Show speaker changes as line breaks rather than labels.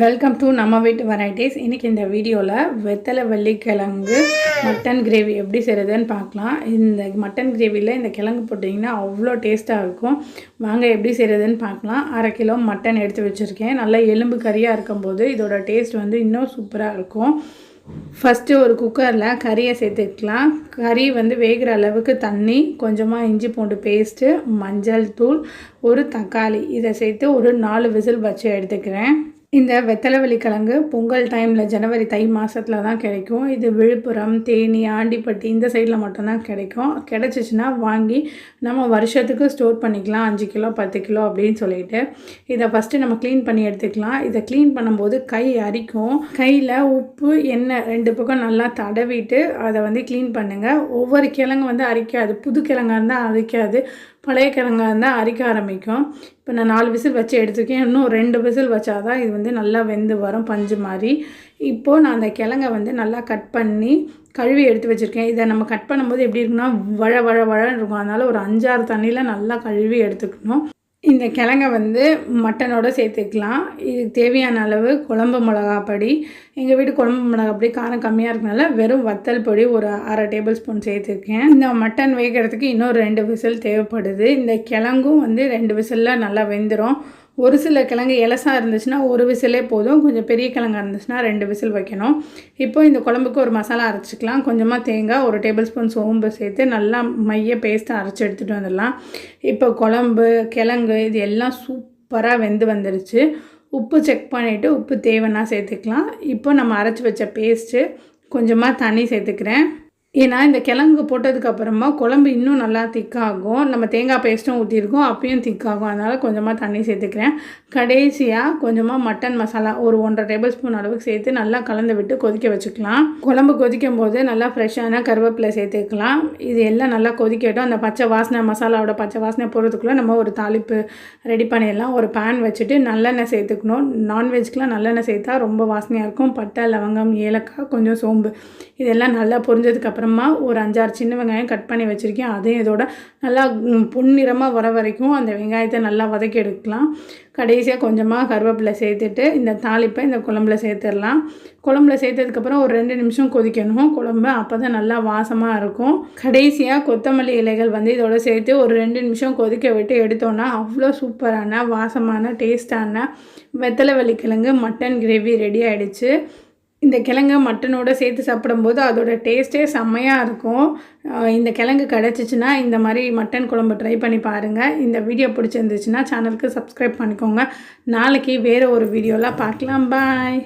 Welcome to நம்ம வீட்டு varieties இன்றைக்கி இந்த வீடியோவில் வெத்தலை வெள்ளிக்கிழங்கு மட்டன் கிரேவி எப்படி செய்கிறதுன்னு பார்க்கலாம். இந்த மட்டன் கிரேவியில் இந்த கிழங்கு போட்டிங்கன்னா அவ்வளோ டேஸ்ட்டாக இருக்கும். வாங்க எப்படி செய்கிறதுன்னு பார்க்கலாம். அரை கிலோ மட்டன் எடுத்து வச்சுருக்கேன். நல்லா எலும்பு கறியாக இருக்கும்போது இதோட டேஸ்ட் வந்து இன்னும் சூப்பராக இருக்கும். ஃபஸ்ட்டு ஒரு குக்கரில் கறியை சேர்த்துக்கலாம். கறி வந்து வேகிற அளவுக்கு தண்ணி கொஞ்சமாக இஞ்சி பூண்டு பேஸ்ட்டு மஞ்சள் தூள் ஒரு தக்காளி. இதை சேர்த்து ஒரு நாலு விசில் வச்சு எடுத்துக்கிறேன். இந்த வெத்தலைவெளி கிழங்கு பொங்கல் டைமில் ஜனவரி தை மாதத்தில் தான் கிடைக்கும். இது விழுப்புரம் தேனி ஆண்டிப்பட்டி இந்த சைடில் மட்டும்தான் கிடைக்கும். கிடச்சிச்சின்னா வாங்கி நம்ம வருஷத்துக்கு ஸ்டோர் பண்ணிக்கலாம். அஞ்சு கிலோ பத்து கிலோ அப்படின்னு சொல்லிட்டு. இதை ஃபஸ்ட்டு நம்ம க்ளீன் பண்ணி எடுத்துக்கலாம். இதை க்ளீன் பண்ணும்போது கை அரிக்கும். கையில் உப்பு எண்ணெய் ரெண்டு பக்கம் நல்லா தடவிட்டு அதை வந்து க்ளீன் பண்ணுங்கள் ஒவ்வொரு கிழங்கு வந்து அரிக்காது. புது கிழங்காக இருந்தால் அரிக்காது. பழைய கிழங்கா இருந்தால் அரிக்க ஆரம்பிக்கும். இப்போ நான் நாலு விசில் வச்சு எடுத்துருக்கேன். இன்னும் ரெண்டு விசில் வச்சாதான் இது வந்து நல்லா வெந்து வரும் பஞ்சு மாதிரி இப்போது நான் அந்த கிழங்க வந்து நல்லா கட் பண்ணி கழுவி எடுத்து வச்சுருக்கேன். இதை நம்ம கட் பண்ணும்போது எப்படி இருக்குன்னா வழ வழ வழன்னு இருக்கும். அதனால் ஒரு அஞ்சாறு தண்ணியில் நல்லா கழுவி எடுத்துக்கணும். இந்த கிழங்க வந்து மட்டனோடு சேர்த்துக்கலாம். இதுக்கு தேவையான அளவு குழம்பு மிளகாப்பொடி. எங்கள் வீட்டு குழம்பு மிளகாப்பொடி காரம் கம்மியாக இருக்கனால வெறும் வத்தல் பொடி ஒரு அரை டேபிள் ஸ்பூன் சேர்த்துருக்கேன். இந்த மட்டன் வேகிறதுக்கு இன்னும் ரெண்டு விசில் தேவைப்படுது. இந்த கிழங்கும் வந்து ரெண்டு விசிலில் நல்லா வெந்துடும் ஒரு சில கிழங்கு இலசாக இருந்துச்சுன்னா ஒரு விசிலே போதும். கொஞ்சம் பெரிய கிழங்கா இருந்துச்சுன்னா ரெண்டு விசில் வைக்கணும். இப்போ இந்த குழம்புக்கு ஒரு மசாலா அரைச்சிக்கலாம். கொஞ்சமாக தேங்காய் ஒரு டேபிள் ஸ்பூன் சோம்பு சேர்த்து நல்லா மைய பேஸ்ட்டை அரைச்சி எடுத்துகிட்டு வந்துடலாம். இப்போ குழம்பு கிழங்கு இது எல்லாம் சூப்பராக வெந்து வந்துருச்சு. உப்பு செக் பண்ணிவிட்டு உப்பு தேவைன்னா சேர்த்துக்கலாம். இப்போ நம்ம அரைச்சி வச்ச பேஸ்ட்டு கொஞ்சமாக தண்ணி சேர்த்துக்கிறேன். ஏன்னா இந்த கிழங்கு போட்டதுக்கப்புறமா குழம்பு இன்னும் நல்லா திக்காகும். நம்ம தேங்காய் பேஸ்ட்டும் ஊற்றிருக்கோம் அப்பயும் திக்காகும். அதனால் கொஞ்சமாக தண்ணி சேர்த்துக்கிறேன். கடைசியாக கொஞ்சமாக மட்டன் மசாலா ஒரு ஒன்றரை டேபிள் ஸ்பூன் அளவுக்கு சேர்த்து நல்லா கலந்து விட்டு கொதிக்க வச்சுக்கலாம். குழம்பு கொதிக்கும் போது நல்லா ஃப்ரெஷ்ஷான கருவேப்பிலை சேர்த்துக்கலாம். இது எல்லாம் நல்லா கொதிக்கட்டும். அந்த பச்சை வாசனை மசாலாவோட பச்சை வாசனை போகிறதுக்குள்ளே நம்ம ஒரு தாளிப்பு ரெடி பண்ணிடலாம். ஒரு பேன் வச்சுட்டு நல்லெண்ணெய் சேர்த்துக்கணும். நான்வெஜ்க்கெலாம் நல்லெண்ணெய் சேர்த்தா ரொம்ப வாசனையாக இருக்கும். பட்டை லவங்கம் ஏலக்காய் கொஞ்சம் சோம்பு. இதெல்லாம் நல்லா பொரிஞ்சதுக்கப்புறம் ஒரு அஞ்சாறு சின்ன வெங்காயம் கட் பண்ணி வச்சுருக்கேன். அதையும் இதோட நல்லா பொன்னிறமாக வர வரைக்கும் அந்த வெங்காயத்தை நல்லா வதக்கி எடுக்கலாம். கடைசியாக கொஞ்சமாக கருவேப்பிலை சேர்த்துட்டு இந்த தாளிப்பை இந்த குழம்புல சேர்த்துடலாம். குழம்புல சேர்த்ததுக்கப்புறம் ஒரு ரெண்டு நிமிஷம் கொதிக்கணும். குழம்பு அப்போ தான் நல்லா வாசமாக இருக்கும். கடைசியாக கொத்தமல்லி இலைகள் வந்து இதோட சேர்த்து ஒரு ரெண்டு நிமிஷம் கொதிக்க விட்டு எடுத்தோன்னா அவ்வளோ சூப்பரான வாசமான டேஸ்டான வெத்தலை வெள்ளிக்கிழங்கு மட்டன் கிரேவி ரெடி ஆகிடுச்சு இந்த கிழங்கு மட்டனோட சேர்த்து சாப்பிடும்போது அதோட டேஸ்ட்டே செம்மையாக இருக்கும். இந்த கிழங்கு கிடச்சிச்சின்னா இந்த மாதிரி மட்டன் குழம்பு ட்ரை பண்ணி பாருங்கள் இந்த வீடியோ பிடிச்சிருந்துச்சுன்னா சேனலுக்கு சப்ஸ்கிரைப் பண்ணிக்கோங்க. நாளைக்கு வேறு ஒரு வீடியோவில் பார்க்கலாம். பாய்